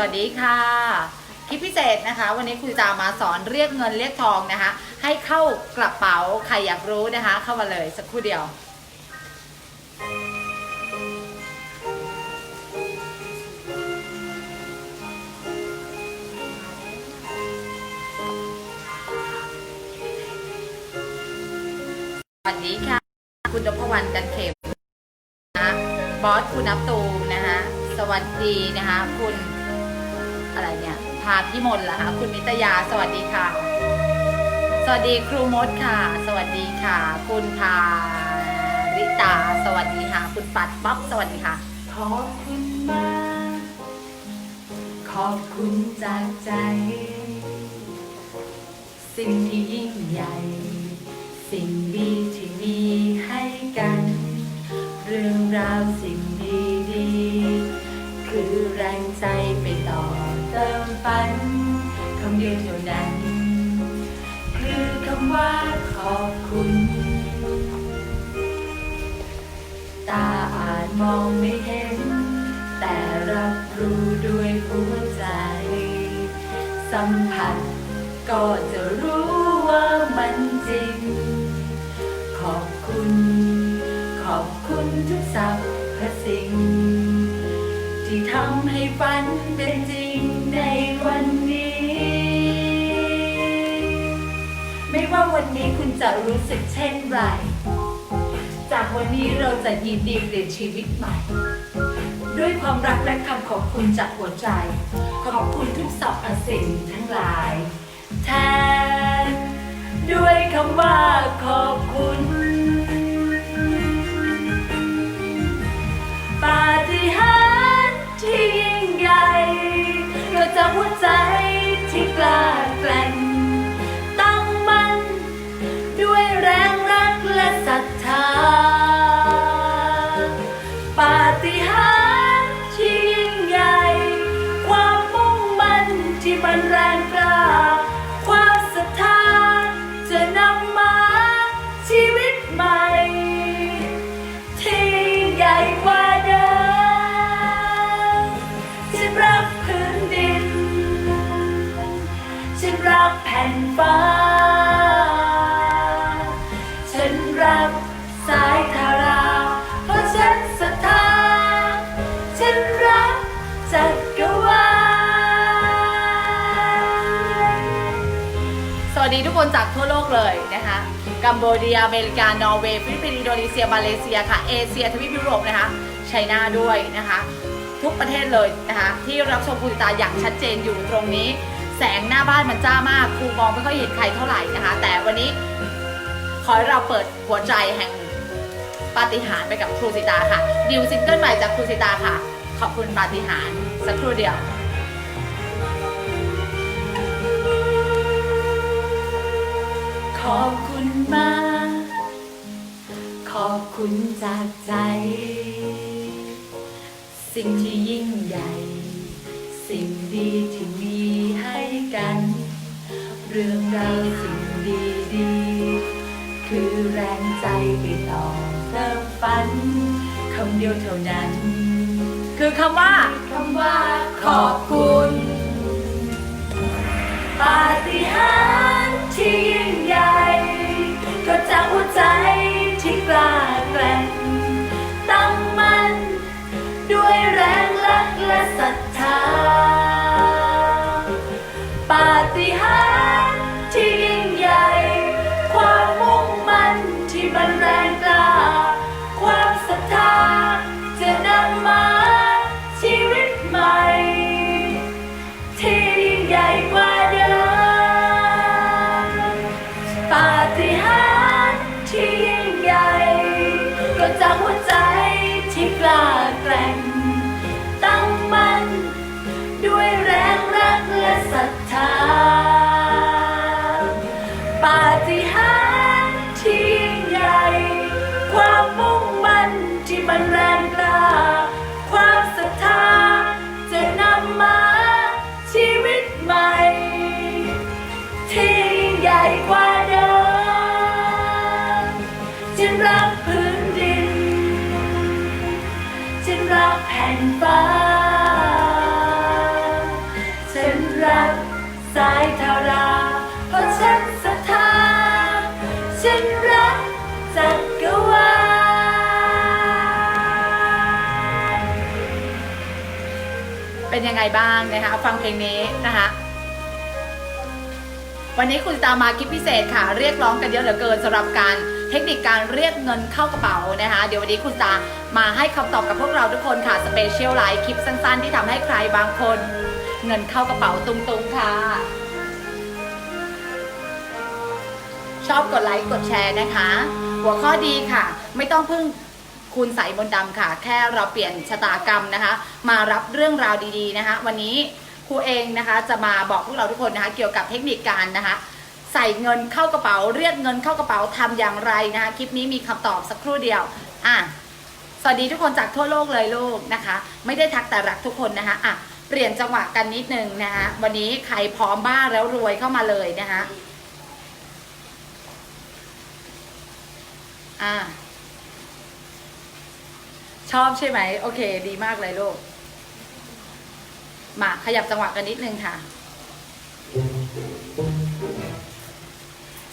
วัสดีค่ะ คลิปพิเศษนะคะ วันนี้ครูจะมาสอนเรียกเงินเรียกทองนะคะ ให้เข้ากระเป๋าใครอยากรู้นะคะ เข้ามาเลยสักครู่เดียว สวัสดีค่ะ คุณนพวรรณกันเข็มนะบอสคุณนับตูมนะคะ สวัสดีนะคะ คุณ อะไรเนี่ย พาพี่มนต์เหรอคะ คุณมิตยา สวัสดีค่ะ สวัสดีครูมดค่ะ สวัสดีค่ะ คุณพาริตา สวัสดีค่ะ คุณปัดป๊อกสวัสดีค่ะ ขอบคุณมาก ขอบคุณจากใจ สิ่งที่ยิ่งใหญ่ สิ่งดีที่มีให้กัน เรื่องราวสิ่ง มองไม่เห็น แต่รับรู้ด้วยหัวใจ สัมผัสก็จะรู้ว่ามันจริง ขอบคุณ ขอบคุณทุกสรรพสิ่ง ที่ทำให้ฝันเป็นจริงในวันนี้ ไม่ว่าวันนี้คุณจะรู้สึกเช่นไร วันนี้เราจะยินดีเปลี่ยนชีวิตใหม่ ด้วยความรักและคำขอบคุณจากหัวใจ ขอบคุณทุกสรรพสิ่งทั้งหลาย แทน ด้วยคำว่าขอบคุณ ฟ้า ฉันรักสายทารา เพราะฉันศรัทธา ฉันรักจักรวาลสวัสดีทุกคนจากทั่วโลกเลยนะคะ กัมโบเดีย อเมริกา นอร์เวย์ ฟิลิปปินส์ อินโดนีเซีย มาเลเซียค่ะ เอเชีย ทวีปยุโรปนะคะไชน่าด้วยนะคะ ทุกประเทศเลยนะคะ ที่รับชมคุณตาอย่างชัดเจนอยู่ตรงนี้ แสงหน้าบ้านมันจ้ามากครูมองไม่ค่อยเห็นใครเท่าไหร่นะคะ แต่วันนี้ขอให้เราเปิดหัวใจแห่งปาฏิหาริย์ไปกับครูสิตาค่ะดิวซิงเกิลใหม่จากครูสิตาค่ะ ขอบคุณปาฏิหาริย์สักครู่เดียวขอบคุณมาก ขอบคุณจากใจ สิ่งที่ยิ่งใหญ่ สิ่งดีที่ กัน เรื่องราวสิ่งดีดีๆ คือแรงใจไปต่อเติมฝันคำเดียวเท่านั้น คือคำว่าคำว่าขอบคุณปาฏิหาริย์ที่ยิ่งใหญ่ก็จากหัวใจที่กล้า ไงบ้างนะคะฟังเพลงนี้นะคะวันนี้คุณตามาคลิปพิเศษค่ะ เรียกร้องกันเยอะเหลือเกินสำหรับการเทคนิคการเรียกเงินเข้ากระเป๋านะคะ เดี๋ยววันนี้คุณตามาให้คำตอบกับพวกเราทุกคนค่ะสเปเชียลไลฟ์คลิปสั้นๆ ที่ทำให้ใครบางคน เงินเข้ากระเป๋าตุงๆค่ะ ชอบกดไลค์กดแชร์นะคะ หัวข้อดีค่ะ ไม่ต้องพึ่ง คุณใสมนดำค่ะ แค่เราเปลี่ยนชะตากรรมนะคะ มารับเรื่องราวดีๆนะคะ วันนี้ครูเองนะคะจะมาบอกพวกเราทุกคนนะคะ เกี่ยวกับเทคนิคการนะคะใส่เงินเข้ากระเป๋า เรียกเงินเข้ากระเป๋าทำอย่างไรนะคะคลิปนี้มีคำตอบสักครู่เดียวอะสวัสดีทุกคนจากทั่วโลกเลยลูกนะคะ ไม่ได้ทักแต่รักทุกคนนะคะอะเปลี่ยนจังหวะกันนิดนึงนะคะวันนี้ใครพร้อมบ้างแล้วรวยเข้ามาเลยนะคะอ่า ชอบใช่ไหมโอเค ดีมากเลยลูก มาขยับจังหวะกันนิดนึงค่ะ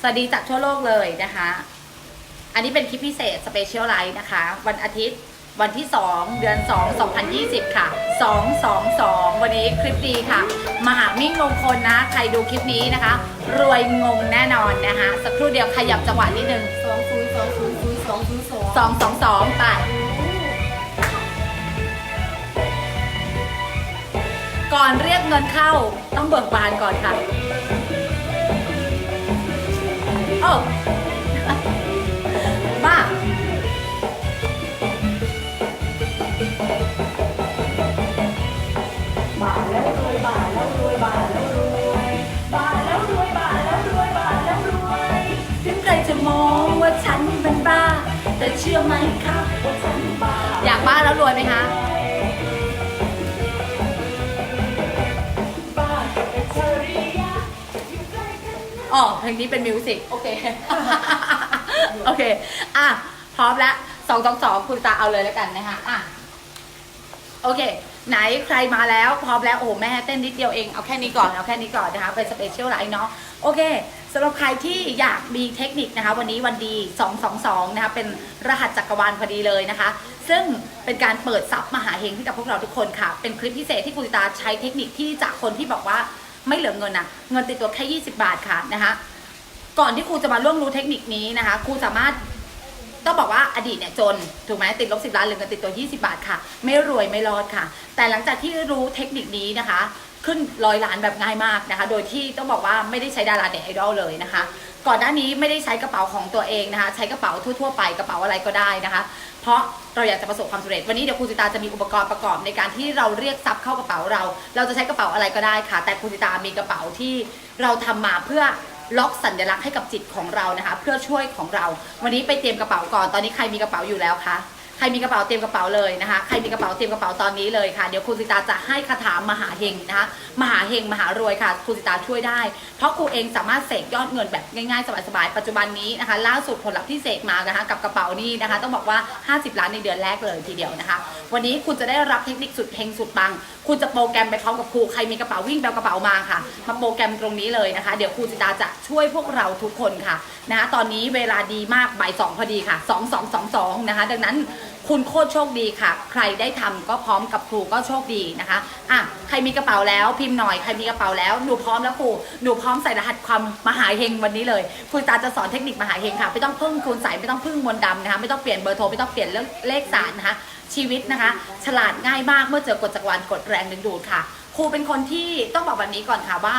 สวัสดีจากทั่วโลกเลยนะคะ อันนี้เป็นคลิปพิเศษสเปเชียลไลท์นะคะ วันอาทิตย์วันที่ 2 เดือน 2 2020 ค่ะ 222 วันนี้คลิปดีค่ะ มหามิ่งมงคลนะ ใครดูคลิปนี้นะคะ รวยงงแน่นอนนะคะ สักครู่เดียวขยับจังหวะนิดนึงสองศูนย์สองศูนย์ศูนย์สองศูนย์สองสองสองสองไป ก่อนเรียกเงินเข้าต้องเบิกบานก่อนค่ะโอ้บ้าบาแล้วรวยบาแล้วรวยบาแล้วรวยบาแล้วรวยบาแล้วรวยบาแล้วรวยถึงใครจะมองว่าฉันเป็นบ้า แต่เชื่อไหมครับว่าฉันบ้าอยากบ้าแล้วรวยไหมคะ อ๋อเพลงนี้เป็นมิวสิกโอเค โอเค อะ พร้อมแล้วสองสองสองคุณตาเอาเลยแล้วกันนะคะอะ โอเค ไหนใครมาแล้วพร้อมแล้วโอ้โหแม่เต้นนิดเดียวเองเอาแค่นี้ก่อนเอาแค่นี้ก่อนนะคะเป็นสเปเชียลไลน์เนาะโอเคสำหรับใครที่อยากมีเทคนิคนะคะ วันนี้วันดี 222 นะคะ เป็นรหัสจักรวาลพอดีเลยนะคะ ซึ่งเป็นการเปิดซับมหาเฮงให้กับพวกเราทุกคนค่ะ เป็นคลิปพิเศษที่คุณตาใช้เทคนิคที่จากคนที่บอกว่า ไม่เหลือเงินอะเงินติดตัวแค่ 20 บาทค่ะนะคะก่อนที่ครูจะมาล่วงรู้เทคนิคนี้นะคะครูสามารถต้องบอกว่าอดีตเนี่ยจนถูกไหมติดลบสิบล้านเหลือเงินติดตัว 20 บาทค่ะ ไม่รวยไม่รอดค่ะ แต่หลังจากที่รู้เทคนิคนี้นะคะ ขึ้นร้อยล้านแบบง่ายมากนะคะ โดยที่ต้องบอกว่าไม่ได้ใช้ดาราเด็กไอดอลเลยนะคะ ก่อนหน้านี้ไม่ได้ใช้กระเป๋าของตัวเองนะคะ ใช้กระเป๋าทั่วๆไปกระเป๋าอะไรก็ได้นะคะ เพราะเราอยากจะประสบความสำเร็จ วันนี้เดี๋ยวครูสิตาจะมีอุปกรณ์ประกอบในการที่เราเรียกทรัพย์เข้ากระเป๋าเรา เราจะใช้กระเป๋าอะไรก็ได้ค่ะ แต่ครูสิตามีกระเป๋าที่เราทำมาเพื่อล็อกสัญลักษณ์ให้กับจิตของเรานะคะ เพื่อช่วยของเรา วันนี้ไปเตรียมกระเป๋าก่อน ตอนนี้ใครมีกระเป๋าอยู่แล้วคะ ใครมีกระเป๋าเตรียมกระเป๋าเลยนะคะ ใครมีกระเป๋าเตรียมกระเป๋าตอนนี้เลยค่ะ เดี๋ยวครูสิตาจะให้คาถามหาเฮงนะคะ มหาเฮงมหารวยค่ะครูสิตาช่วยได้ เพราะครูเองสามารถเสกยอดเงินแบบง่ายๆสบายๆ ปัจจุบันนี้นะคะ ล่าสุดผลลัพธ์ที่เสกมานะคะกับกระเป๋านี้นะคะ ต้องบอกว่า 50 ล้านในเดือนแรกเลยทีเดียวนะคะ วันนี้คุณจะได้รับเทคนิคสุดเฮงสุดปัง คุณจะโปรแกรมไปพร้อมกับครูใครมีกระเป๋าวิ่งแบวกระเป๋ามาค่ะ มาโปรแกรมตรงนี้เลยนะคะ เดี๋ยวครูจิตาจะช่วยพวกเราทุกคนค่ะนะะตอนนี้เวลาดีมากบ่ายสองพอดีค่ะสองสองสองสองนะคะ ดังนั้น คุณโคตรโชคดีค่ะ ใครได้ทำก็พร้อมกับครูก็โชคดีนะคะอะใครมีกระเป๋าแล้วพิมพ์หน่อยใครมีกระเป๋าแล้วหนูพร้อมแล้วครูหนูพร้อมใส่รหัสความมหาเฮงวันนี้เลยครูตาจะสอนเทคนิคมหาเฮงค่ะไม่ต้องพึ่งคุณใส่ไม่ต้องพึ่งมนต์ดำนะคะไม่ต้องเปลี่ยนเบอร์โทรไม่ต้องเปลี่ยนเลขสารนะคะ ชีวิตนะคะ ฉลาดง่ายมากเมื่อเจอกฎจักรวาลกฎแรงดึงดูดค่ะ ครูเป็นคนที่ต้องบอกแบบนี้ก่อนค่ะว่า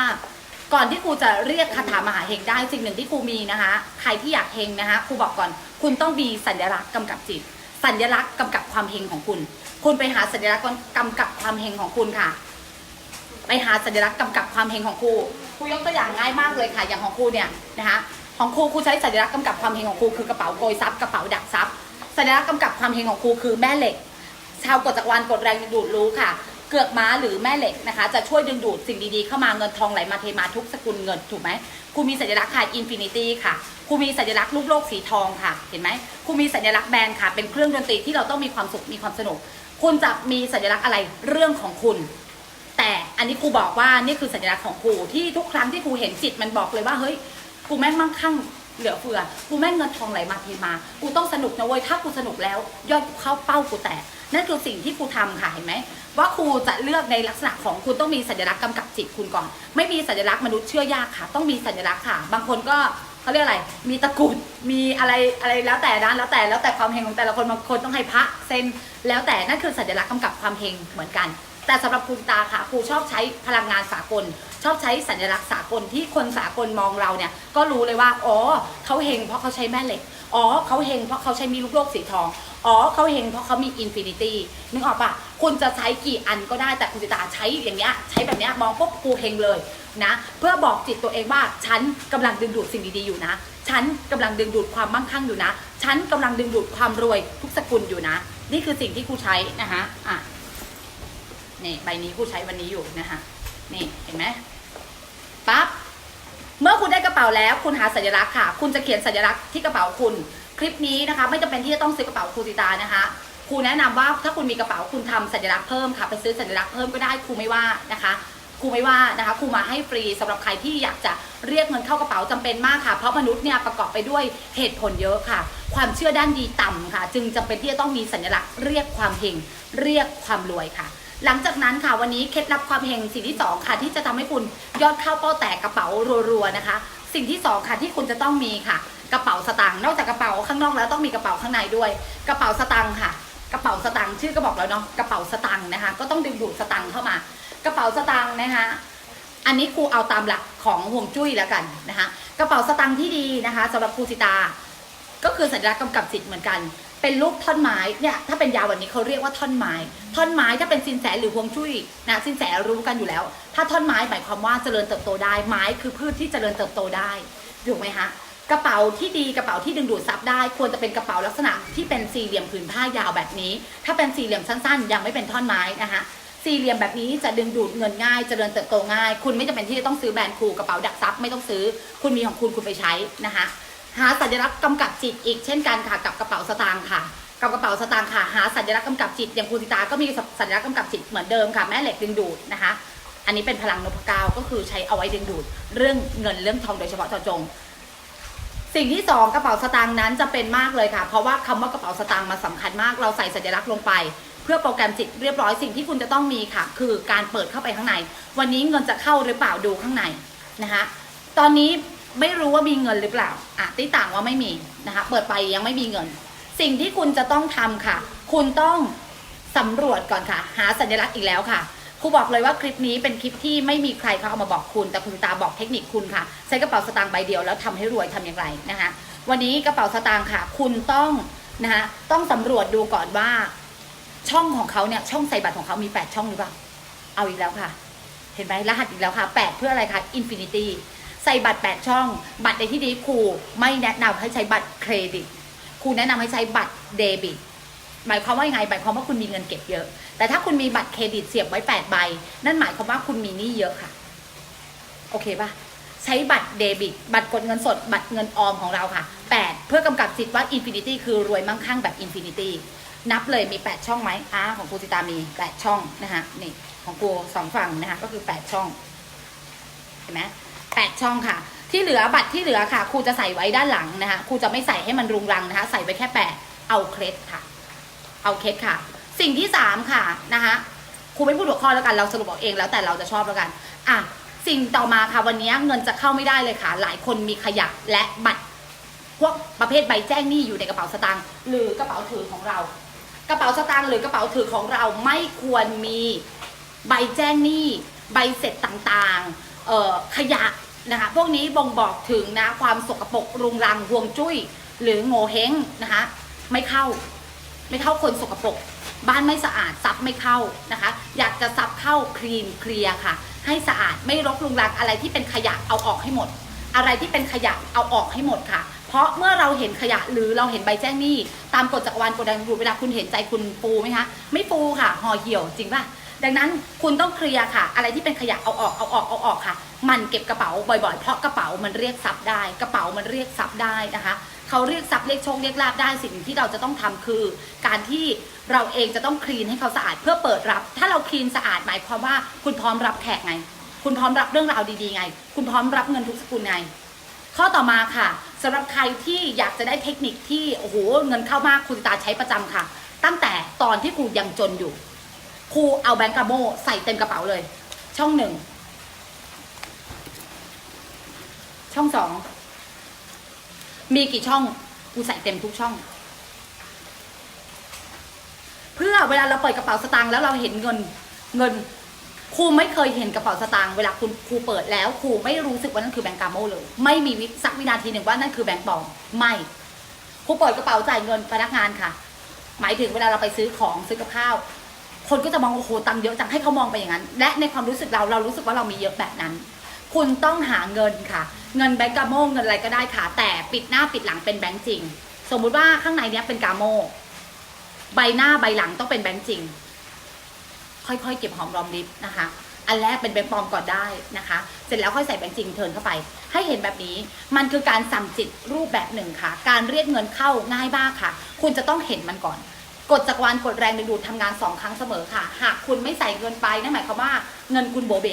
ก่อนที่ครูจะเรียกคาถามหาเฮงได้สิ่งหนึ่งที่ครูมีนะคะ ใครที่อยากเฮงนะคะครูบอกก่อน คุณต้องมีสัญลักษณ์กำกับจิต สัญลักษณ์กำกับความเฮงของคุณ คุณไปหาสัญลักษณ์กำกับความเฮงของคุณค่ะ ไปหาสัญลักษณ์กำกับความเฮงของครูครูยกตัวอย่างง่ายมากเลยค่ะ อย่างของครูเนี่ยนะคะของครูครูใช้สัญลักษณ์กำกับความเฮงของครูคือกระเป๋าโกยทรัพย์กระเป๋าดักทรัพย์สัญลักษณ์กำกับความเฮงของครูคือแม่เหล็ก ชาวกฎจักรวาลกดแรงดูดรู้ค่ะ เกือกม้าหรือแม่เหล็กนะคะ จะช่วยดึงดูดสิ่งดีๆเข้ามาเงินทองไหลมาเทมาทุกสกุลเงินถูกไหมครูมีสัญลักษณ์ค่ะอินฟินิตี้ค่ะครูมีสัญลักษณ์ลูกโลกสีทองค่ะ เห็นไหมครูมีสัญลักษณ์แบรนด์ค่ะ เป็นเครื่องดนตรีที่เราต้องมีความสุขมีความสนุก คุณจะมีสัญลักษณ์อะไรเรื่องของคุณ แต่อันนี้ครูบอกว่านี่คือสัญลักษณ์ของครูที่ทุกครั้งที่ครูเห็นจิตมันบอกเลยว่าเฮ้ยกูแม่งมั่งคั่ง เหลือเฟือกูแม่งเงินทองไหลมาเทมา กูต้องสนุกนะเว้ยถ้ากูสนุกแล้ว ยอดกูเข้าเป้ากูแตกนั่นคือสิ่งที่ครูทำค่ะเห็นไหมว่าครูจะเลือกในลักษณะของคุณต้องมีสัญลักษณ์กำกับจิตคุณก่อน ไม่มีสัญลักษณ์มนุษย์เชื่อยากค่ะ ต้องมีสัญลักษณ์ค่ะ บางคนก็เขาเรียกอะไร มีตะกุดมีอะไรอะไรแล้วแต่นะแล้วแต่แล้วแต่ความเฮงของแต่ละคนบางคนต้องให้พระเซนแล้วแต่นั่นคือสัญลักษณ์กำกับความเฮงเหมือนกัน แต่สำหรับคุณตาค่ะครูชอบใช้พลังงานสากล ชอบใช้สัญลักษณ์สากลที่คนสากลมองเราเนี่ยก็รู้เลยว่าอ๋อเขาเฮงเพราะเขาใช้แม่เหล็กอ๋อเขาเฮงเพราะเขาใช้มีลูกโลกสีทองอ๋อเขาเฮงเพราะเขามีอินฟินิตี้นึกออกปะคุณจะใช้กี่อันก็ได้แต่คุณจิตาใช้อย่างเงี้ยใช้แบบเนี้ยมองปุ๊บกูเฮงเลยนะเพื่อบอกจิตตัวเองว่าฉันกำลังดึงดูดสิ่งดีๆอยู่นะ ฉันกำลังดึงดูดความมั่งคั่งอยู่นะ ฉันกำลังดึงดูดความรวยทุกสกุลอยู่นะ นี่คือสิ่งที่ครูใช้นะคะอะนี่ใบนี้กูใช้วันนี้อยู่นะคะ นี่เห็นไหมปั๊บเมื่อคุณได้กระเป๋าแล้ว คุณหาสัญลักษณ์ค่ะ คุณจะเขียนสัญลักษณ์ที่กระเป๋าคุณ คลิปนี้นะคะ ไม่จำเป็นที่จะต้องซื้อกระเป๋าครูติตานะคะครูแนะนำว่าถ้าคุณมีกระเป๋าคุณทำสัญลักษณ์เพิ่มค่ะไปซื้อสัญลักษณ์เพิ่มก็ได้ครูไม่ว่านะคะครูไม่ว่านะคะครูมาให้ฟรีสำหรับใครที่อยากจะเรียกเงินเข้ากระเป๋าจำเป็นมากค่ะ เพราะมนุษย์เนี่ยประกอบไปด้วยเหตุผลเยอะค่ะ ความเชื่อด้านดีต่ำค่ะ จึงจำเป็นที่จะต้องมีสัญลักษณ์เรียกความเฮงเรียกความรวยค่ะ หลังจากนั้นค่ะวันนี้เคล็ดลับความเฮงสิ่งที่สองค่ะ ที่จะทำให้คุณยอดเข้าเป้าแตกกระเป๋ารัวๆนะคะ สิ่งที่สองค่ะที่คุณจะต้องมีค่ะ กระเป๋าสตางค์นอกจากกระเป๋าข้างนอกแล้วต้องมีกระเป๋าข้างในด้วย กระเป๋าสตางค์ค่ะ กระเป๋าสตางค์ชื่อก็บอกแล้วเนาะกระเป๋าสตางค์นะคะ ก็ต้องดึงดูดสตางค์เข้ามา กระเป๋าสตางค์นะคะ อันนี้ครูเอาตามหลักของห่วงจุ้ยแล้วกันนะคะ กระเป๋าสตางค์ที่ดีนะคะสำหรับครูสิตา ก็คือสัญลักษณ์กำกับจิตเหมือนกัน เป็นรูปท่อนไม้เนี่ยถ้าเป็นยาววันนี้เขาเรียกว่าท่อนไม้ ท่อนไม้ถ้าเป็นสินแสหรือฮวงจุ้ยนะสินแสรู้กันอยู่แล้ว ถ้าท่อนไม้หมายความว่าเจริญเติบโตได้ไม้คือพืชที่เจริญเติบโตได้ถูกไหมคะกระเป๋าที่ดีกระเป๋าที่ดึงดูดซับได้ ควรจะเป็นกระเป๋าลักษณะที่เป็นสี่เหลี่ยมผืนผ้ายาวแบบนี้ ถ้าเป็นสี่เหลี่ยมสั้นๆ ยังไม่เป็นท่อนไม้นะคะสี่เหลี่ยมแบบนี้จะดึงดูดเงินง่ายเจริญเติบโตง่าย คุณไม่จำเป็นที่จะต้องซื้อแบรนด์คูกระเป๋าดักซับไม่ต้องซื้อ คุณมีของคุณคุณไปใช้นะคะ หาสัญลักษณ์กำกับจิตอีกเช่นกันค่ะกับกระเป๋าสตางค์ค่ะกับกระเป๋าสตางค์ค่ะหาสัญลักษณ์กำกับจิตอย่างคุณสิตาก็มีสัญลักษณ์กำกับจิตเหมือนเดิมค่ะแม่เหล็กดึงดูดนะคะ อันนี้เป็นพลังนพเกล้าก็คือใช้เอาไว้ดึงดูด เรื่องเงินเรื่องทองโดยเฉพาะเจาะจง สิ่งที่สองกระเป๋าสตางค์นั้นจะเป็นมากเลยค่ะ เพราะว่าคำว่ากระเป๋าสตางค์มันสำคัญมาก เราใส่สัญลักษณ์ลงไป เพื่อโปรแกรมจิตเรียบร้อยสิ่งที่คุณจะต้องมีค่ะ คือการเปิดเข้าไปข้างใน วันนี้เงินจะเข้าหรือเปล่าดูข้างในนะคะตอนนี้ ไม่รู้ว่ามีเงินหรือเปล่าอะติต่างว่าไม่มีนะคะ เปิดไปยังไม่มีเงิน สิ่งที่คุณจะต้องทำค่ะ คุณต้องสำรวจก่อนค่ะ หาสัญลักษณ์อีกแล้วค่ะครูบอกเลยว่าคลิปนี้เป็นคลิปที่ไม่มีใครเขาเอามาบอกคุณ แต่คุณตาบอกเทคนิคคุณค่ะ ใช้กระเป๋าสตางค์ใบเดียวแล้วทำให้รวยทำอย่างไรนะคะ วันนี้กระเป๋าสตางค์ค่ะ คุณต้องนะคะต้องสำรวจดูก่อนว่า ช่องของเขาเนี่ยช่องใส่บัตรของเขามี 8 ช่องหรือเปล่า เอาอีกแล้วค่ะ เห็นไหมรหัสอีกแล้วค่ะ 8 เพื่ออะไรคะอินฟินิตี้ ส่บัตร 8 ช่อง บัตรในที่นี้ครูไม่แนะนำให้ใช้บัตรเครดิตครูแนะนำให้ใช้บัตรเดบิตหมายความว่ายังไงหมายความว่าคุณมีเงินเก็บเยอะ แต่ถ้าคุณมีบัตรเครดิตเสียบไว้8ใบนั่นหมายความว่าคุณมีหนี้เยอะค่ะ โอเคปะใช้บัตรเดบิต บัตรกดเงินสด บัตรเงินออมของเราค่ะ 8 เพื่อกำกับสิทธิ์ว่าอินฟินิตี้คือรวยมั่งคั่งแบบอินฟินิตี้นับเลยมี 8 ช่องไหมอ่าของครูจิตามี 8 ช่องนะคะนี่ของครูสองฝั่งนะคะก็คือ 8 ช่อง เห็นไหม แปดช่องค่ะ ที่เหลือบัตรที่เหลือค่ะครูจะใส่ไว้ด้านหลังนะคะครูจะไม่ใส่ให้มันรุงรังนะคะ ใส่ไว้แค่แปดเอาเคล็ดค่ะ เอาเคล็ดค่ะ สิ่งที่สามค่ะนะคะครูไม่พูดหัวข้อแล้วกันเราสรุปเอาเองแล้วแต่เราจะชอบแล้วกันอะสิ่งต่อมาค่ะวันนี้เงินจะเข้าไม่ได้เลยค่ะ หลายคนมีขยะและบัตรพวกประเภทใบแจ้งหนี้อยู่ในกระเป๋าสตางค์หรือกระเป๋าถือของเรา กระเป๋าสตางค์หรือกระเป๋าถือของเราไม่ควรมีใบแจ้งหนี้ ใบเสร็จต่างๆเอ่อขยะ นะคะพวกนี้บ่งบอกถึงนะความสกปรกรุงรังห่วงจุ้ย หรือโง่เฮงนะคะไม่เข้า ไม่เข้าคนสกปรกบ้านไม่สะอาดซับไม่เข้านะคะ อยากจะซับเข้าคลีนเคลียร์ค่ะ ให้สะอาดไม่รกรุงรังอะไรที่เป็นขยะเอาออกให้หมด อะไรที่เป็นขยะเอาออกให้หมดค่ะ เพราะเมื่อเราเห็นขยะหรือเราเห็นใบแจ้งหนี้ ตามกฎจักรวาลกฎแรงดูเวลาคุณเห็นใจคุณฟูไหมคะไม่ฟูค่ะห่อเหี่ยวจริงป่ะ ดังนั้นคุณต้องเคลียร์ค่ะ อะไรที่เป็นขยะเอาออกเอาออกเอาออกค่ะ มันเก็บกระเป๋าบ่อยๆ เพราะกระเป๋ามันเรียกทรัพย์ได้ กระเป๋ามันเรียกทรัพย์ได้นะคะเขาเรียกทรัพย์เรียกโชคเรียกลาบได้สิ่งที่เราจะต้องทำคือ การที่เราเองจะต้องคลีนให้เขาสะอาดเพื่อเปิดรับ ถ้าเราคลีนสะอาดหมายความว่าคุณพร้อมรับแขกไง คุณพร้อมรับเรื่องราวดีๆไง คุณพร้อมรับเงินทุกสกุลไงข้อต่อมาค่ะสำหรับใครที่อยากจะได้เทคนิคที่โอ้โหเงินเข้ามากคุณตาใช้ประจำค่ะ ตั้งแต่ตอนที่ครูยังจนอยู่ ครูเอาแบงก์กาโมใส่เต็มกระเป๋าเลย ช่องหนึ่ง ช่องสอง มีกี่ช่องกูใส่เต็มทุกช่อง เพื่อเวลาเราเปิดกระเป๋าสตางค์แล้วเราเห็นเงินเงินครูไม่เคยเห็นกระเป๋าสตางค์เวลาคุณครูเปิดแล้วครูไม่รู้สึกว่านั่นคือแบงก์กาโมเลย ไม่มีวิสักวินาทีหนึ่งว่านั่นคือแบงก์ปลอมไม่ครูเปิดกระเป๋าจ่ายเงินพนักงานค่ะ หมายถึงเวลาเราไปซื้อของซื้อกับข้าว คนก็จะมองโอ้โหตังเยอะจังให้เขามองไปอย่างนั้น และในความรู้สึกเราเรารู้สึกว่าเรามีเยอะแบบนั้น คุณต้องหาเงินค่ะ เงินแบงก์กาโมเงินอะไรก็ได้ค่ะ แต่ปิดหน้าปิดหลังเป็นแบงก์จริง สมมุติว่าข้างในเนี้ยเป็นกาโมใบหน้าใบหลังต้องเป็นแบงก์จริง ค่อยๆเก็บหอมรอมริบนะคะอันแรกเป็นแบงก์ปลอมก่อนได้นะคะ เสร็จแล้วค่อยใส่แบงก์จริงเทิร์นเข้าไป ให้เห็นแบบนี้ มันคือการสั่งจิตรูปแบบหนึ่งค่ะ การเรียกเงินเข้าง่ายมากค่ะ คุณจะต้องเห็นมันก่อน กฎจักรวาลกฎแรงดึงดูดทำงานสองครั้งเสมอค่ะ หากคุณไม่ใส่เงินไปนั่นหมายความว่าเงินคุณโบเบ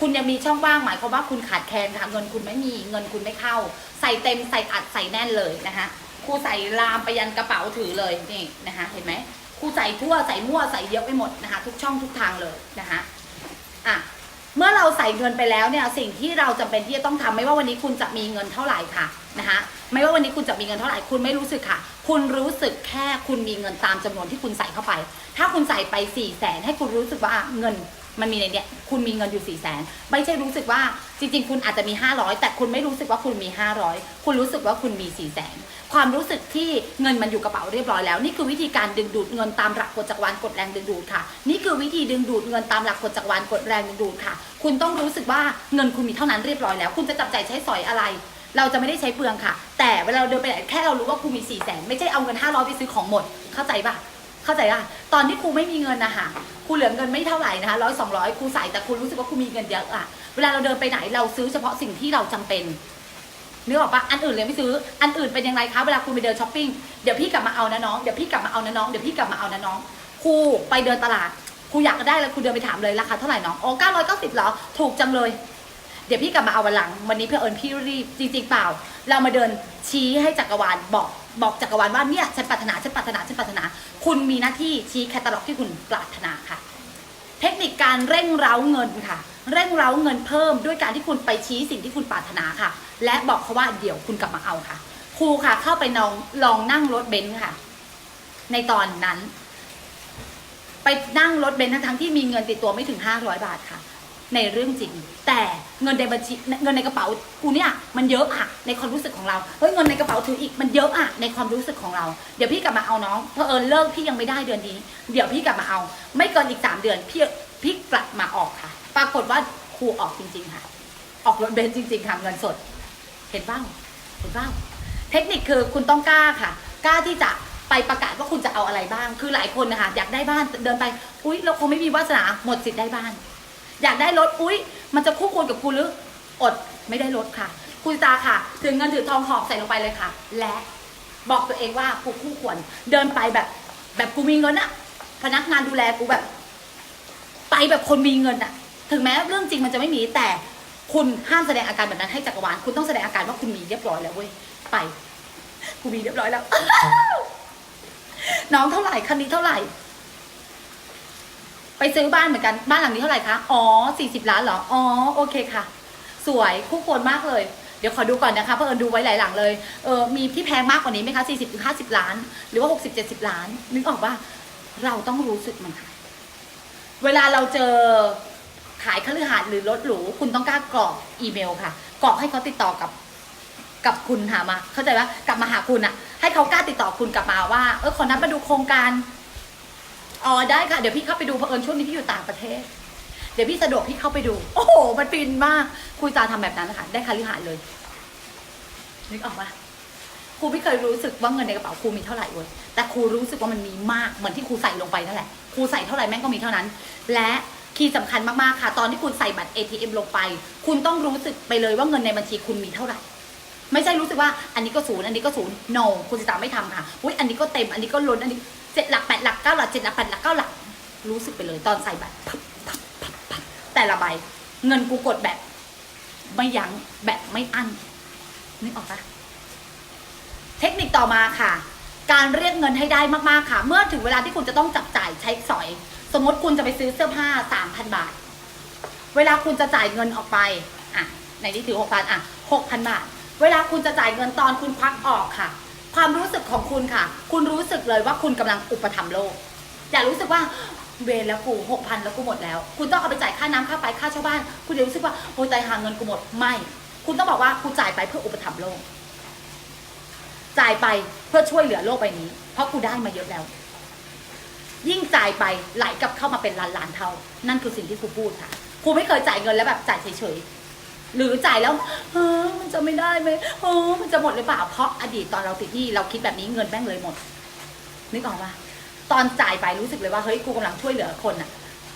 คุณยังมีช่องว่างหมายความว่าคุณขาดแคลนค่ะ เงินคุณไม่มีเงินคุณไม่เข้า ใส่เต็มใส่อัดใส่แน่นเลยนะคะครูใส่ลามไปยันกระเป๋าถือเลยนี่นะคะเห็นไหมครูใส่ทั่วใส่มั่วใส่เยอะไปหมดนะคะ ทุกช่องทุกทางเลยนะคะอะเมื่อเราใส่เงินไปแล้วเนี่ยสิ่งที่เราจำเป็นที่จะต้องทำไม่ว่าวันนี้คุณจะมีเงินเท่าไหร่ค่ะ นะคะไม่ว่าวันนี้คุณจะมีเงินเท่าไหร่คุณไม่รู้สึกค่ะ คุณรู้สึกแค่คุณมีเงินตามจำนวนที่คุณใส่เข้าไป ถ้าคุณใส่ไป4ี่แสนให้คุณรู้สึกว่าเงินมันมีในเนี้ยคุณมีเงินอยู่4ี่แสนไม่ใช่รู้สึกว่าจริง ๆ คุณอาจจะมี 500 แต่คุณไม่รู้สึกว่าคุณมี 500 คุณรู้สึกว่าคุณมี4ี่แสนความรู้สึกที่เงินมันอยู่กระเป๋าเรียบร้อยแล้ว นี่คือวิธีการดึงดูดเงินตามหลักกฎจักรวาลกฎแรงดึงดูดค่ะ นี่คือวิธีดึงดูดเงินตามหลักกฎจักรวาลกฎแรงดึงดูดค่ะ คุณต้องรู้สึกว่าเงินคุณมีเท่านั้นเรียบร้อยแล้ว คุณจะจับใจใช้สอยอะไร เราจะไม่ได้ใช้เปลืองค่ะ แต่เวลาเราเดินไปไหนแค่เรารู้ว่าครูมี4ี่แสนไม่ใช่เอาเงิน500ไปซื้อของหมด เข้าใจปะเข้าใจปะตอนที่ครูไม่มีเงินนะคะครูเหลือเงินไม่เท่าไหร่นะคะร้อยสองร้อยครูใส่แต่ครูรู้สึกว่าครูมีเงินเยอะอะเวลาเราเดินไปไหนเราซื้อเฉพาะสิ่งที่เราจำเป็นนึกออกปะอันอื่นเลยไม่ซื้อ อันอื่นเป็นยังไงคะ เวลาครูไปเดินช้อปปิ้ง เดี๋ยวพี่กลับมาเอานะน้อง เดี๋ยวพี่กลับมาเอานะน้อง เดี๋ยวพี่กลับมาเอานะน้อง ครูไปเดินตลาด ครูอยากได้เลยครูเดินไปถามเลยราคาเท่าไหร่น้อง อ๋อเก้าร้อยเก้าสิบเหรอ ถูกจังเลย ดี๋ยวพี่กลับมาเอาวันหลัง วันนี้เพื่อเอิญพี่รีบจริงๆเปล่า เรามาเดินชี้ให้จักรวาลบอกบอกจักรวาลว่าเนี่ยฉันปรารถนาฉันปรารถนาฉันปรารถนา คุณมีหน้าที่ชี้แคตตาล็อกที่คุณปรารถนาค่ะ เทคนิคการเร่งเร้าเงินค่ะ เร่งเร้าเงินเพิ่มด้วยการที่คุณไปชี้สิ่งที่คุณปรารถนาค่ะ และบอกเขาว่าเดี๋ยวคุณกลับมาเอาค่ะ ครูค่ะเข้าไปลองลองนั่งรถเบนซ์ค่ะ ในตอนนั้น ไปนั่งรถเบนซ์ทั้งๆที่มีเงินติดตัวไม่ถึงห้าร้อยบาทค่ะ ในเรื่องจริง แต่เงินในบัญชีเงินในกระเป๋ากูเนี่ยมันเยอะอะในความรู้สึกของเราเฮ้ยเงินในกระเป๋าถืออีกมันเยอะอะในความรู้สึกของเรา เดี๋ยวพี่กลับมาเอาน้องเพอเอิญเลิกพี่ยังไม่ได้เดือนนี้ เดี๋ยวพี่กลับมาเอา ไม่เกินอีกสามเดือนพี่พี่กลับมาออกค่ะ ปรากฏว่าครูออกจริง ๆค่ะ ออกรถเบนซ์จริง ๆค่ะเงินสด เห็นบ้างเห็นบ้างเทคนิคคือคุณต้องกล้าค่ะ กล้าที่จะไปประกาศว่าคุณจะเอาอะไรบ้าง คือหลายคนนะคะอยากได้บ้านเดินไป อุ๊ยเราคงไม่มีวาสนาหมดสิทธิ์ได้บ้าน อยากได้รถอุ๊ย มันจะคู่ควรกับคุณหรืออดไม่ได้รถค่ะ คุณตาค่ะ ถึงเงินถือทองหอบใส่ลงไปเลยค่ะ และบอกตัวเองว่ากูคู่ควร เดินไปแบบ แบบกูมีเงินอะพนักงานดูแลกูแบบ ไปแบบคนมีเงินอะถึงแม้เรื่องจริงมันจะไม่มีแต่คุณห้ามแสดงอาการแบบนั้นให้จักรวาลคุณต้องแสดงอาการว่าคุณมีเรียบร้อยแล้วเว้ยไปกูมีเรียบร้อยแล้ว น้องเท่าไหร่คันนี้เท่าไหร่ ไปซื้อบ้านเหมือนกันบ้านหลังนี้เท่าไหร่คะอ๋อสี่สิบล้านเหรออ๋อโอเคค่ะ สวยคู่ควรมากเลย เดี๋ยวขอดูก่อนนะคะเพราะเอิญดูไว้หลายหลังเลยเออมีที่แพงมากกว่านี้ไหมคะสี่สิบถึงห้าสิบล้าน หรือว่าหกสิบเจ็ดสิบล้าน นึกออกว่าเราต้องรู้สึกมันค่ะเวลาเราเจอขายคฤหาสน์หรือรถหรูคุณต้องกล้ากรอกอีเมลค่ะกรอกให้เขาติดต่อกับกับคุณหามา เข้าใจว่ากลับมาหาคุณอะให้เขากล้าติดต่อคุณกลับมาว่าเออขอนัดมาดูโครงการ อ๋อได้ค่ะ เดี๋ยวพี่เข้าไปดูเพราะเอิญช่วงนี้พี่อยู่ต่างประเทศ เดี๋ยวพี่สะดวกพี่เข้าไปดู โอ้โห มันฟินมากคุยตาทำแบบนั้นนะคะได้คาลิหารเลยนึกออกปะครูไม่เคยรู้สึกว่าเงินในกระเป๋าครูมีเท่าไหร่เว้ยแต่ครูรู้สึกว่ามันมีมากเหมือนที่ครูใส่ลงไปนั่นแหละครูใส่เท่าไหร่แม่งก็มีเท่านั้น และคีย์สำคัญมากๆค่ะ ตอนที่คุณใส่บัตร ATM ลงไป คุณต้องรู้สึกไปเลยว่าเงินในบัญชีคุณมีเท่าไหร่ ไม่ใช่รู้สึกว่าอันนี้ก็ศูนย์อันนี้ก็ศูนย์ no คุณสิตาไม่ทำค่ะอุ้ยอันนี้ก็เต็มอันนี้ก็ล้นอันนี้ เจ็ดหลักแปดหลักเก้าหลักเจ็ดหลักแปดหลักเก้าหลัก รู้สึกไปเลยตอนใส่บัตรแต่ละใบเงินกูกดแบบ ไม่ยั้งแบบไม่อั้นนึกออกปะเทคนิคต่อมาค่ะ การเรียกเงินให้ได้มากๆค่ะ เมื่อถึงเวลาที่คุณจะต้องจับจ่ายใช้สอย สมมติคุณจะไปซื้อเสื้อผ้า3,000บาท เวลาคุณจะจ่ายเงินออกไปอะในนี้ถือ6,000อะ6,000บาท เวลาคุณจะจ่ายเงินตอนคุณควักออกค่ะ ความรู้สึกของคุณค่ะ คุณรู้สึกเลยว่าคุณกำลังอุปถัมภ์โลก อย่ารู้สึกว่าเวรแล้วกูหกพันแล้วกูหมดแล้ว คุณต้องเอาไปจ่ายค่าน้ำค่าไฟค่าเช่าบ้าน คุณจะรู้สึกว่าโอ้ยตายหาเงินกูหมด ไม่ คุณต้องบอกว่าคุณจ่ายไปเพื่ออุปถัมภ์โลก จ่ายไปเพื่อช่วยเหลือโลกใบนี้ เพราะกูได้มาเยอะแล้ว ยิ่งจ่ายไปไหลกลับเข้ามาเป็นล้านล้านเท่า นั่นคือสิ่งที่ครูพูดค่ะ ครูไม่เคยจ่ายเงินแล้วแบบจ่ายเฉยๆ หรือจ่ายแล้วเออมันจะไม่ได้ไหมเออมันจะหมดหรือเปล่าเพราะอดีตตอนเราติดหนี้เราคิดแบบนี้เงินแม่งเลยหมด นึกออกปะตอนจ่ายไปรู้สึกเลยว่าเฮ้ยกูกำลังช่วยเหลือคนอะ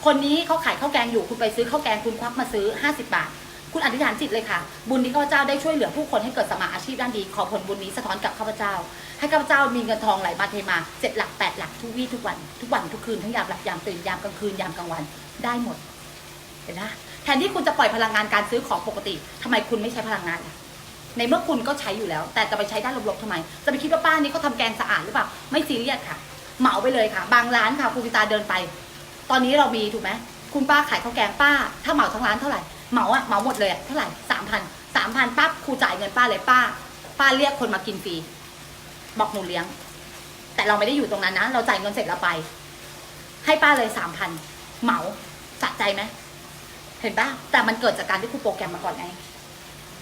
คนนี้เขาขายข้าวแกงอยู่คุณไปซื้อข้าวแกงคุณควักมาซื้อ 50 บาท คุณอธิษฐานจิตเลยค่ะ บุญที่ข้าพเจ้าได้ช่วยเหลือผู้คนให้เกิดสมาอาชีพด้านดี ขอผลบุญนี้สะท้อนกับข้าพเจ้า ให้ข้าพเจ้ามีเงินทองไหลมาเทมาเจ็ดหลักแปดหลักทุกวี่ทุกวัน ทุกวันทุกคืนทั้งยามหลับยามตื่นยามกลางคืนยามกลางวันได้หมด เห็นนะ แทนที่คุณจะปล่อยพลังงานการซื้อของปกติทำไมคุณไม่ใช้พลังงานล่ะในเมื่อคุณก็ใช้อยู่แล้ว แต่จะไปใช้ด้านลบๆทำไม จะไปคิดว่าป้านี่เขาทำแกงสะอาดหรือเปล่าไม่ซีเรียสค่ะ เหมาไปเลยค่ะ บางร้านค่ะคุณสิตาเดินไป ตอนนี้เรามีถูกไหมคุณป้าขายข้าวแกงป้า ถ้าเหมาทั้งร้านเท่าไหร่เหมาอะเหมาหมดเลยเท่าไหร่สามพันสามพันปั๊บครูจ่ายเงินป้าเลยป้า ป้าเรียกคนมากินฟรีบอกหนูเลี้ยง แต่เราไม่ได้อยู่ตรงนั้นนะ เราจ่ายเงินเสร็จแล้วไป ให้ป้าเลยสามพันเหมาสะใจไหม ห็นปะแต่มันเกิดจากการที่ครูโปรแกรมมาก่อนไง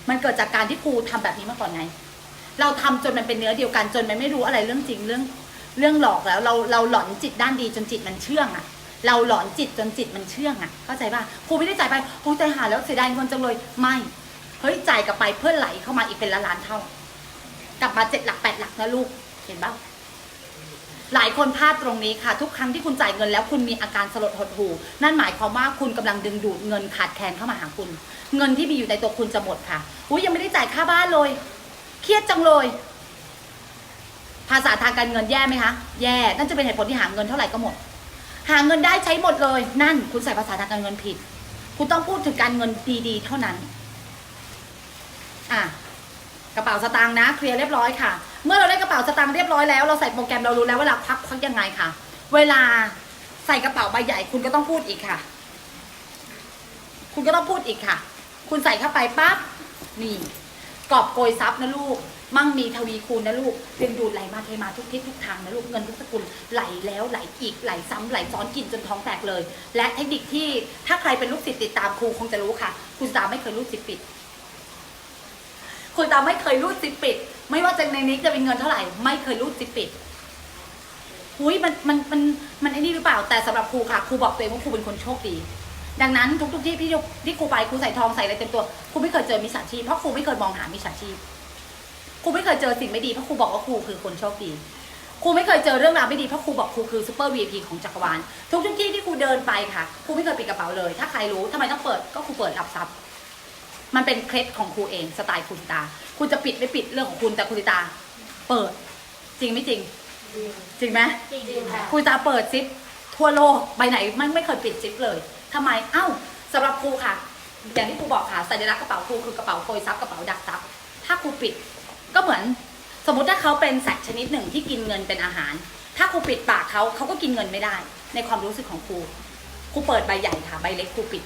มันเกิดจากการที่ครูทำแบบนี้มาก่อนไง เราทำจนมันเป็นเนื้อเดียวกันจนมันไม่รู้อะไรเรื่องจริงเรื่องเรื่องหลอกแล้ว เราเราหลอนจิตด้านดีจนจิตมันเชื่องอะเราหลอนจิตจนจิตมันเชื่องอะเข้าใจป่ะครูไม่ได้จ่ายไปโอ้ใจหาแล้วเสียดายเงินจังเลยไม่เฮ้ยจ่ายกลับไปเพื่อไหลเข้ามาอีกเป็นล้านล้านๆเท่ากลับมาเจ็ดหลักแปดหลักนะลูกเห็นป่ะ หลายคนพลาดตรงนี้ค่ะ ทุกครั้งที่คุณจ่ายเงินแล้วคุณมีอาการสลดหดหู่ นั่นหมายความว่าคุณกำลังดึงดูดเงินขาดแคลนเข้ามาหาคุณ เงินที่มีอยู่ในตัวคุณจะหมดค่ะอุ้ยยังไม่ได้จ่ายค่าบ้านเลย เครียดจังเลย ภาษาทางการเงินแย่ไหมคะ แย่ นั่นจะเป็นเหตุผลที่หาเงินเท่าไหร่ก็หมด หาเงินได้ใช้หมดเลย นั่น คุณใส่ภาษาทางการเงินผิด คุณต้องพูดถึงการเงินดีๆ เท่านั้น อะ กระเป๋าสตางค์นะ เคลียร์เรียบร้อยค่ะ เมื่อเราได้กระเป๋าสตางค์เรียบร้อยแล้วเราใส่โปรแกรมเรารู้แล้วเวลาควักควักยังไงค่ะ เวลาใส่กระเป๋าใบใหญ่คุณก็ต้องพูดอีกค่ะ คุณก็ต้องพูดอีกค่ะ คุณใส่เข้าไปปั๊บนี่กอบโกยทรัพย์นะลูก มั่งมีทวีคูณนะลูกดึงดูดไหลมาเทมาทุกทิศทุกทางนะลูกเงินทุกสกุลไหลแล้วไหลอีกไหลซ้ำไหลซ้อนกินจนท้องแตกเลย และเทคนิคที่ถ้าใครเป็นลูกศิษย์ติดตามครูคงจะรู้ค่ะ คุณตาไม่เคยรูดซิปปิด คุณตาไม่เคยรูดซิปปิด ไม่ว่าจะในนี้จะเป็นเงินเท่าไหร่ ไม่เคยรูดซิปปิดหุยมันมันมันมันไอ้นี่หรือเปล่า แต่สำหรับครูค่ะครูบอกตัวเองว่าครูเป็นคนโชคดี ดังนั้นทุกทุกๆที่พี่ที่ครูไปครูใส่ทองใส่อะไรเต็มตัวครูไม่เคยเจอมิจฉาชีพเพราะครูไม่เคยมองหามิจฉาชีพครูไม่เคยเจอสิ่งไม่ดีเพราะครูบอกว่าครูคือคนโชคดีครูไม่เคยเจอเรื่องราวไม่ดีเพราะครูบอกครูคือซูเปอร์วีพีของจักรวาลทุกทุกๆที่ที่ครูเดินไปค่ะครูไม่เคยปิดกระเป๋าเลย ถ้าใครรู้ทำไมต้องเปิดก็ครูเปิดรับทรัพย์ มันเป็นเคล็ดของครูเองสไตล์ครูสิตา คุณจะปิดไม่ปิดเรื่องของคุณแต่ครูสิตา เปิด จริงไม่จริง จริงไหมจริงๆค่ะครูจะเปิดซิปทั่วโลกใบไหนมันไม่เคยปิดซิปเลยทำไมเอ้าสำหรับครูค่ะ อย่างที่ครูบอกค่ะสัญลักษณ์กระเป๋าครูคือกระเป๋าโกยซับกระเป๋าดักซับถ้าครูปิด ก็เหมือน สมมติถ้าเขาเป็นสัตว์ชนิดหนึ่งที่กินเงินเป็นอาหาร ถ้าครูปิดปากเขาเขาก็กินเงินไม่ได้ ในความรู้สึกของครูครูเปิดใบใหญ่ค่ะใบเล็กครูปิด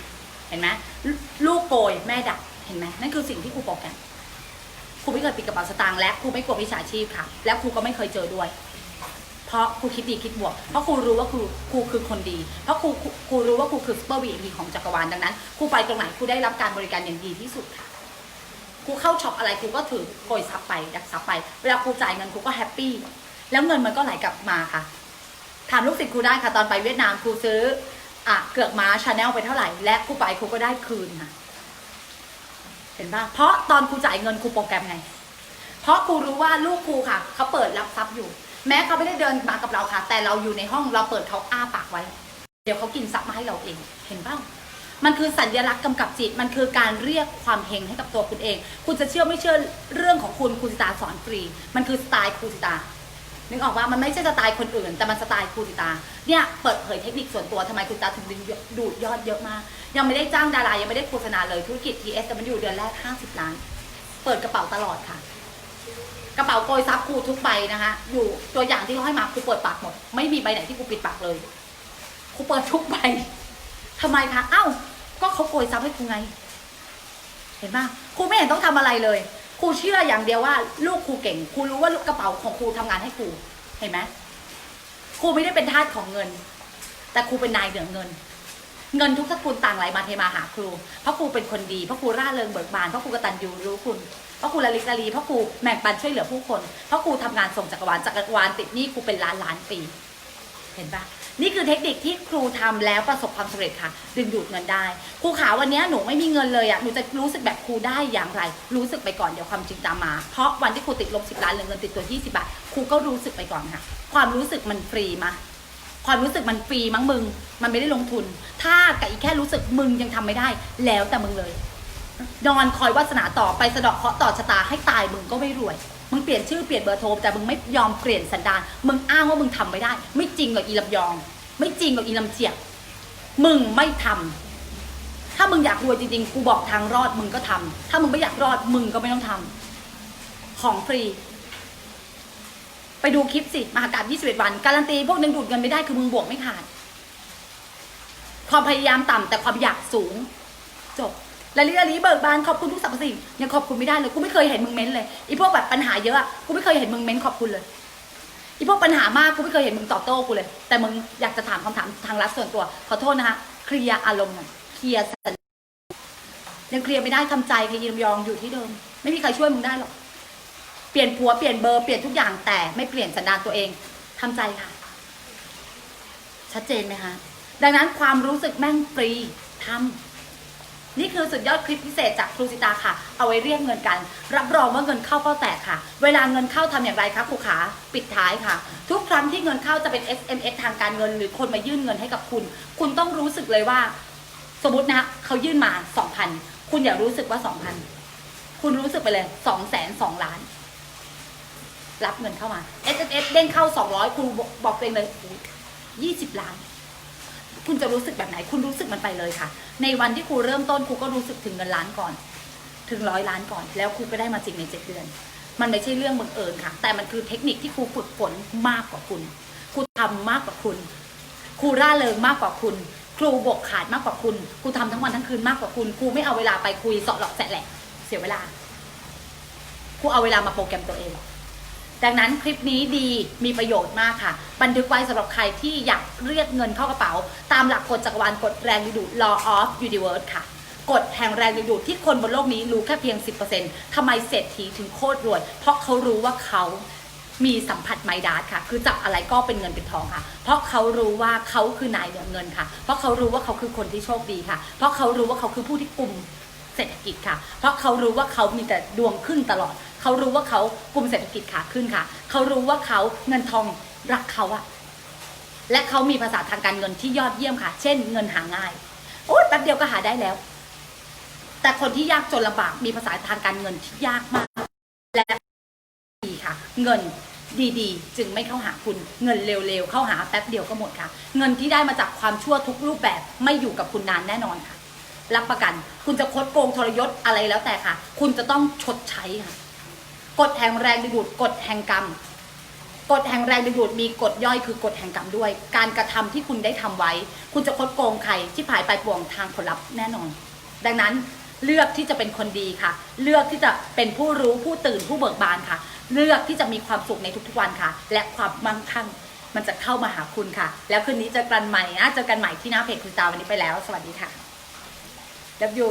เห็นไหมลลูกโกยแม่ดัก เห็นไหมนั่นคือสิ่งที่ครูโปรแกรมครูไม่เคยปิดกระเป๋าสตางค์และครูไม่กลัวมิจฉาชีพค่ะ และครูก็ไม่เคยเจอด้วย เพราะครูคิดดีคิดบวก เพราะครูรู้ว่าครูครูคือคนดี เพราะครูครูรู้ว่าครูคือซูเปอร์วีพีของจักรวาลดังนั้นครูไปตรงไหนครูได้รับการบริการอย่างดีที่สุดค่ะครูเข้าช็อปอะไรครูก็ถือโกยซับไปดักซับไปเวลาครูจ่ายเงินครูก็แฮปปี้แล้วเงินมันก็ไหลกลับมาค่ะถามลูกศิษย์ครูได้ค่ะตอนไปเวียดนามครูซื้ออะเกือกม้าชาแนลไปเท่าไหร่ และครูไปครูก็ได้คืนค่ะ เห็นปะเพราะตอนครูจ่ายเงินครูโปรแกรมไง เพราะครูรู้ว่าลูกครูค่ะเขาเปิดรับทรัพย์อยู่ แม้เขาไม่ได้เดินมากับเราค่ะ แต่เราอยู่ในห้องเราเปิดเขาอ้าปากไว้ เดี๋ยวเขากินทรัพย์มาให้เราเอง เห็นเปล่ามันคือสัญลักษณ์กำกับจิต มันคือการเรียกความเฮงให้กับตัวคุณเอง คุณจะเชื่อไม่เชื่อเรื่องของคุณครูสิตาสอนฟรี มันคือสไตล์ครูสิตา นึกออกว่ามันไม่ใช่สไตล์คนอื่น แต่มันสไตล์ครูสิตา เนี่ยเปิดเผยเทคนิคส่วนตัวทำไมครูสิตาถึงดึงดูดยอดเยอะมาก ยังไม่ได้จ้างดารายังไม่ได้โฆษณาเลยธุรกิจ TS แต่มันอยู่เดือนแรก 50 ล้าน เปิดกระเป๋าตลอดค่ะ กระเป๋าโกยซับครูทุกใบนะคะ อยู่ตัวอย่างที่เขาให้มาครูเปิดปากหมด ไม่มีใบไหนที่ครูปิดปากเลยครูเปิดทุกใบทำไมคะเอ้า ก็เขาโกยซับให้ครูไง เห็นปะครูไม่เห็นต้องทำอะไรเลย ครูเชื่ออย่างเดียวว่า ลูกครูเก่งครูรู้ว่ากระเป๋าของครูทำงานให้ครูเห็นไหมครูไม่ได้เป็นทาสของเงิน แต่ครูเป็นนายเหนือเงิน เงินทุกสกุลต่างไหลมาเทมาหาครู เพราะครูเป็นคนดี เพราะครูร่าเริงเบิกบาน เพราะครูกตัญญูรู้คุณ เพราะครูละลิกละลี เพราะครูแบ่งปันช่วยเหลือผู้คน เพราะครูทำงานส่งจักรวาลจักรวาลติดหนี้ครูเป็นล้านล้านปี เห็นปะ นี่คือเทคนิคที่ครูทำแล้วประสบความสำเร็จค่ะ ดึงดูดเงินได้ ครูขาวันนี้หนูไม่มีเงินเลยอะหนูจะรู้สึกแบบครูได้อย่างไร รู้สึกไปก่อนเดี๋ยวความจริงตามมา เพราะวันที่ครูติดลบสิบล้านเหลือเงินติดตัวยี่สิบาทครูก็รู้สึกไปก่อนค่ะ ความรู้สึกมันฟรีมาความรู้สึกมันฟรีมั้งมึง มันไม่ได้ลงทุน ถ้ากับอีกแค่รู้สึกมึงยังทำไม่ได้ แล้วแต่มึงเลย นอนคอยวาสนาต่อไปสะดาะเคราะห์ต่อชะตาให้ตายมึงก็ไม่รวย มึงเปลี่ยนชื่อเปลี่ยนเบอร์โทรแต่มึงไม่ยอมเปลี่ยนสันดาน มึงอ้างว่ามึงทำไม่ได้ ไม่จริงหรอกอีลำยอง ไม่จริงหรอกอีลำเจียกมึงไม่ทำถ้ามึงอยากรวยจริงๆ กูบอกทางรอดมึงก็ทำถ้ามึงไม่อยากรอดมึงก็ไม่ต้องทำของฟรี ไปดูคลิปสิ มหากาบ21 วัน การันตีพวกดึงดูดเงินไม่ได้คือมึงบวกไม่ขาด ความพยายามต่ำแต่ความอยากสูง จบ ละลิลาลีเบิกบานขอบคุณทุกสรรพสิ่งยังขอบคุณไม่ได้เลยกูไม่เคยเห็นมึงเม้นเลยอีพวกแบบปัญหาเยอะอะกูไม่เคยเห็นมึงเม้นขอบคุณเลยอีพวกปัญหามากกูไม่เคยเห็นมึงตอบโต้กูเลย แต่มึงอยากจะถามคำถามทางลับส่วนตัว ขอโทษนะคะเคลียร์อารมณ์หน่อยเคลียร์สัญยังเคลียร์ไม่ได้ทำใจเคลียร์ยองอยู่ที่เดิม ไม่มีใครช่วยมึงได้หรอกเปลี่ยนผัวเปลี่ยนเบอร์เปลี่ยนทุกอย่างแต่ไม่เปลี่ยนสันดานตัวเองทำใจค่ะ ชัดเจนไหมคะดังนั้นความรู้สึกแม่งฟรีทำ นี่คือสุดยอดคลิปพิเศษจากครูสิตาค่ะ เอาไว้เรียกเงินกัน รับรองว่าเงินเข้าเป้าแตกค่ะ เวลาเงินเข้าทำอย่างไรคะครูขาปิดท้ายค่ะ ทุกครั้งที่เงินเข้าจะเป็น SMS ทางการเงิน หรือคนมายื่นเงินให้กับคุณ คุณต้องรู้สึกเลยว่า สมมตินะเขายื่นมา2,000คุณอย่ารู้สึกว่า2,000คุณรู้สึกไปเลย2แสน2ล้านรับเงินเข้ามา SMS เด้งเข้า 200 คุณบอกตัวเองเลยยี่สิบล้าน คุณจะรู้สึกแบบไหน คุณรู้สึกมันไปเลยค่ะ ในวันที่ครูเริ่มต้นครูก็รู้สึกถึงเงินล้านก่อน ถึงร้อยล้านก่อน แล้วครูก็ได้มาจริงในเจ็ดเดือน มันไม่ใช่เรื่องบังเอิญค่ะ แต่มันคือเทคนิคที่ครูฝึกฝนมากกว่าคุณครูทำมากกว่าคุณครูร่าเริงมากกว่าคุณ ครูบกขาดมากกว่าคุณครูทำทั้งวันทั้งคืนมากกว่าคุณครูไม่เอาเวลาไปคุยเสาะหลอกแสะแหละ เสียเวลาครูเอาเวลามาโปรแกรมตัวเอง ดังนั้นคลิปนี้ดีมีประโยชน์มากค่ะ บันทึกไว้สำหรับใครที่อยากเรียกเงินเข้ากระเป๋า ตามหลักกฎจักรวาลกฎแรงดึงดูด law of universe ค่ะกฎแห่งแรงดึงดูดที่คนบนโลกนี้รู้แค่เพียง 10%ทำไมเศรษฐีถึงโคตรรวย เพราะเขารู้ว่าเขามีสัมผัสไมดาสค่ะ คือจับอะไรก็เป็นเงินเป็นทองค่ะ เพราะเขารู้ว่าเขาคือนายเหนือเงินค่ะ เพราะเขารู้ว่าเขาคือคนที่โชคดีค่ะ เพราะเขารู้ว่าเขาคือผู้ที่กลุ่มเศรษฐกิจค่ะ เพราะเขารู้ว่าเขามีแต่ดวงขึ้นตลอด เขารู้ว่าเขากลุ่มเศรษฐกิจขาขึ้นค่ะ เขารู้ว่าเขาเงินทองรักเขาอะและเขามีภาษาทางการเงินที่ยอดเยี่ยมค่ะ เช่น เงินหาง่าย โอ้ยแป๊บเดียวก็หาได้แล้ว แต่คนที่ยากจนลำบากมีภาษาทางการเงินที่ยากมาก และดีค่ะ เงินดีๆ จึงไม่เข้าหาคุณ เงินเร็วๆ เข้าหาแป๊บเดียวก็หมดค่ะ เงินที่ได้มาจากความชั่วทุกรูปแบบไม่อยู่กับคุณนานแน่นอนค่ะ รับประกัน คุณจะคดโกงทรยศอะไรแล้วแต่ค่ะ คุณจะต้องชดใช้ค่ะ กฎแห่งแรงดึงดูดกฎแห่งกรรมกฎแห่งแรงดึงดูดมีกฎย่อยคือกฎแห่งกรรมด้วย การกระทำที่คุณได้ทำไว้ คุณจะคดโกงใครที่ผายไปป่วงทางผลลัพธ์แน่นอน ดังนั้นเลือกที่จะเป็นคนดีค่ะ เลือกที่จะเป็นผู้รู้ผู้ตื่นผู้เบิกบานค่ะ เลือกที่จะมีความสุขในทุกๆวันค่ะ และความมั่งคั่งมันจะเข้ามาหาคุณค่ะ แล้วคืนนี้เจอกันใหม่นะเจอกันใหม่ที่หน้าเพจคุณตาวันนี้ไปแล้ว สวัสดีค่ะ W